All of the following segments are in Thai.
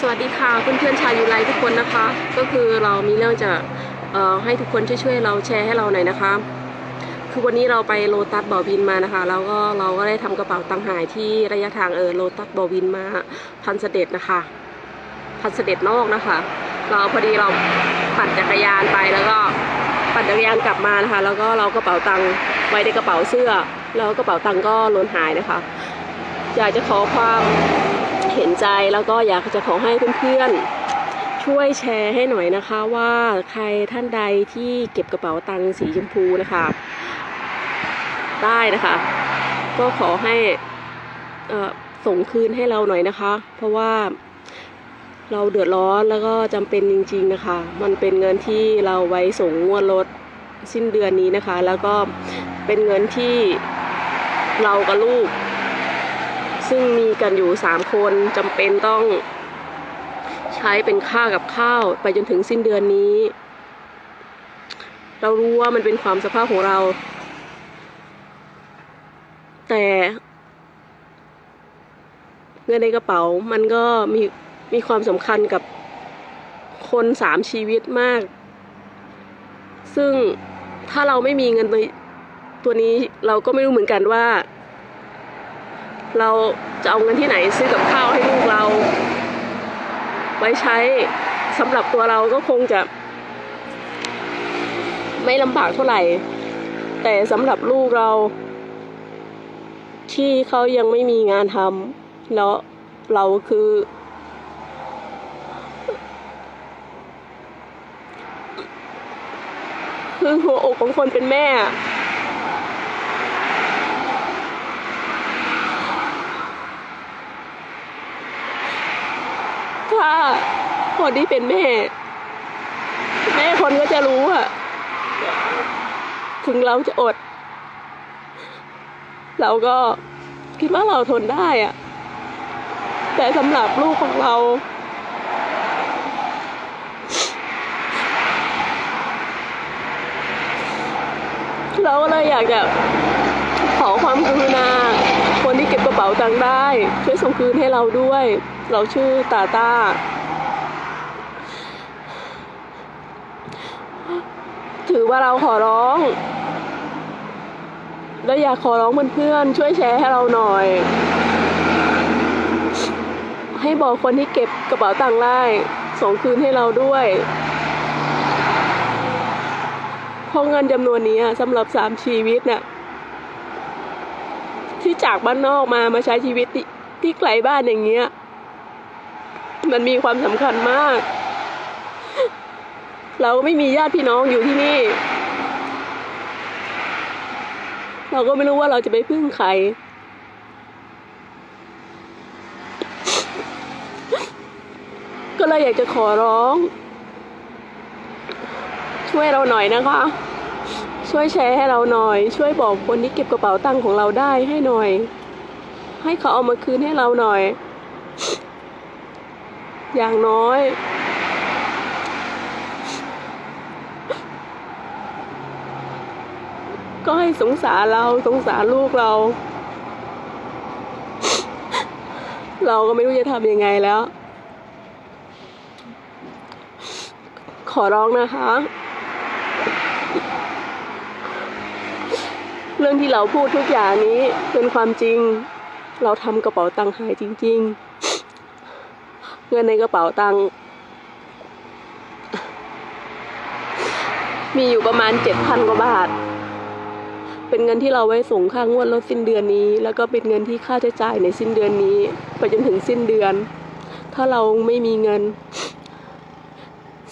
สวัสดีค่ะเพื่อนๆชาวยูไลทุกคนนะคะ ก็คือเรามีเรื่องจะเอ่อให้ทุกคนช่วยๆเราแชร์ให้เราหน่อยนะคะ คือวันนี้เราไปโลตัสบ่อวินมานะคะ แล้วก็เราก็ได้ทำกระเป๋าตังหายที่ระยะทางเออโลตัสบ่อวินมาพันเสด็จนะคะ พันเสด็จนอกนะคะ เราพอดีเราปั่นจักรยานไปแล้วก็ปั่นจักรยานกลับมานะคะ แล้วก็เรากระเป๋าตังไว้ในกระเป๋าเสื้อ แล้วกระเป๋าตังก็หล่นหายนะคะอยากจะขอความ เห็นใจแล้วก็อยากจะขอให้เพื่อนๆ ช่วยแชร์ให้หน่อยนะคะว่าใครท่านใดที่เก็บกระเป๋าตังค์สีชมพูนะคะ ได้นะคะ ก็ขอให้อ่อส่งคืนให้เราหน่อยนะคะ เพราะว่าเราเดือดร้อนแล้วก็จำเป็นจริง ๆนะคะ มันเป็นเงินที่เราไว้ส่งงวดรถสิ้นเดือนนี้นะคะ แล้วก็เป็นเงินที่เรากับลูก ซึ่งมีกันอยู่สามคนจำเป็นต้องใช้เป็นค่ากับข้าวไปจนถึงสิ้นเดือนนี้ เรารู้ว่ามันเป็นความสภาพของเรา แต่เงินในกระเป๋ามันก็มีมีความสำคัญกับคนสามชีวิตมาก ซึ่งถ้าเราไม่มีเงินตัวตัวนี้เราก็ไม่รู้เหมือนกันว่า เราจะเอาเงินที่ไหนซื้อกับข้าวให้ลูกเรา ไว้ใช้สำหรับตัวเราก็คงจะ ไม่ลำบากเท่าไหร่ แต่สำหรับลูกเรา ที่เขายังไม่มีงานทำแล้วเราคือ คือหัวอกของคนเป็นแม่าคนที่เป็นแม่ แม่คนก็จะรู้อะถึงเราจะอด เราก็คิดว่าเราทนได้อะแต่สำหรับลูกของเรา เราก็เลยอยากจะขอความกรุณา คนที่เก็บกระเป๋าตังค์ได้ ช่วยส่งคืนให้เราด้วย เราชื่อตาตาถือว่าเราขอร้องแล้วอยากขอร้องเพื่อนๆช่วยแชร์ให้เราหน่อย ให้บอกคนที่เก็บกระเป๋าตังค์ได้ส่งคืนให้เราด้วยเพราะเงินจำนวนนี้สำหรับสามชีวิตน่ะ ที่จากบ้านนอกมามาใช้ชีวิตที่ที่ไกลบ้านอย่างเงี้ย มันมีความสำคัญมาก เราไม่มีญาติพี่น้องอยู่ที่นี่ เราก็ไม่รู้ว่าเราจะไปพึ่งใคร ก็เลยอยากจะขอร้อง ช่วยเราหน่อยนะคะ ช่วยแชร์ให้เราหน่อย ช่วยบอกคนที่เก็บกระเป๋าตังค์ของเราได้ให้หน่อย ให้เขาเอามาคืนให้เราหน่อย อย่างน้อย ก็ให้สงสารเราสงสารลูกเรา เราก็ไม่รู้จะทำยังไงแล้ว ขอร้องนะคะ เรื่องที่เราพูดทุกอย่างนี้เป็นความจริง เราทำกระเป๋าตังค์หายจริง ๆ เงินในกระเป๋าตังค์มีอยู่ประมาณเจ็ดพันกว่าบาท เป็นเงินที่เราไว้ส่งค่างวดรถสิ้นเดือนนี้ แล้วก็เป็นเงินที่ค่าใช้จ่ายในสิ้นเดือนนี้ ไปจนถึงสิ้นเดือน ถ้าเราไม่มีเงิน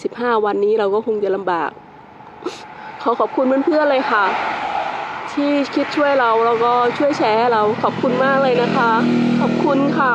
สิบห้าวันนี้เราก็คงจะลำบาก ขอขอบคุณเพื่อนๆเลยค่ะ ที่คิดช่วยเราแล้วก็ช่วยแชร์ให้เราขอบคุณมากเลยนะคะ ขอบคุณค่ะ